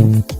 আমার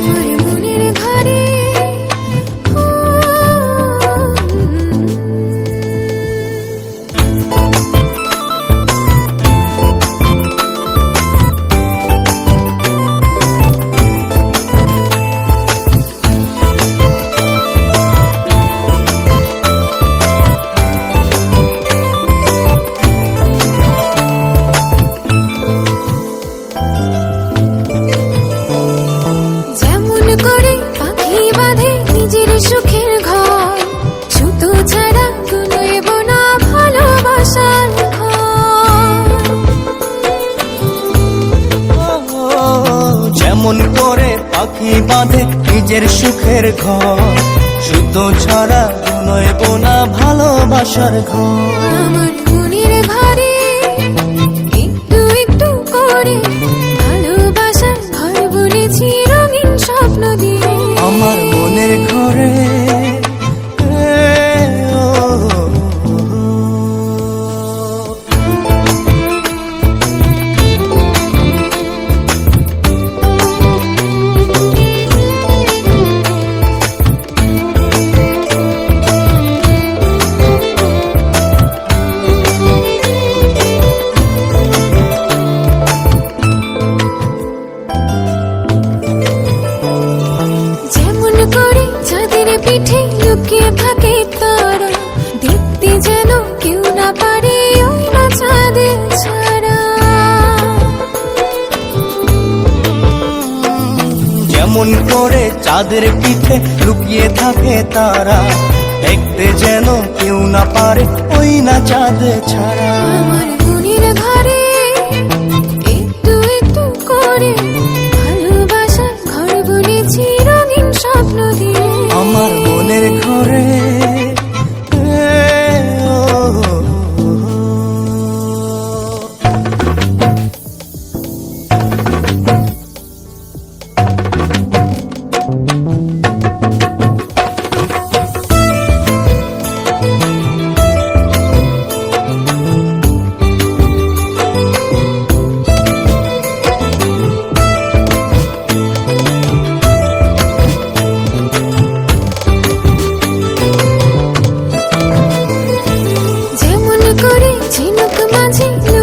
যেমন করে পাখি বাঁধে নিজের সুখের ঘর। শুদ্ধ ছাড়া নয় বোনা ভালোবাসার ঘর। স্বপ্ন মনের করে চাঁদের পিঠে লুকিয়ে থাকে তারা। দেখতে যেন কেউ না পারে ওই না চাঁদের ছাড়া। যেমন করে চাঁদের পিঠে লুকিয়ে থাকে তারা দেখতে যেন কেউ না পারে ওই না চাঁদ ছাড়া। মনের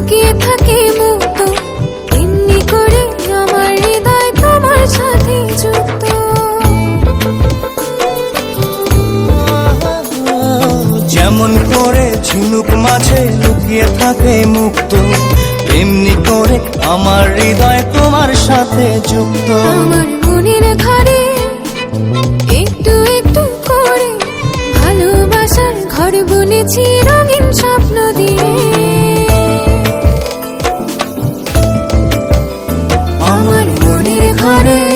লুকিয়ে থাকে মুক্ত। এমনি করে আমার হৃদয় তোমার সাথে যুক্ত। যেমন করে ঝিনুক মাঝে লুকিয়ে থাকে মুক্ত এমনি করে আমার হৃদয় তোমার সাথে যুক্ত। আমার মনের ঘরে একটু একটু করে ভালোবাসার ঘর বুনেছি রঙিন স্বপ্ন দিয়ে। করে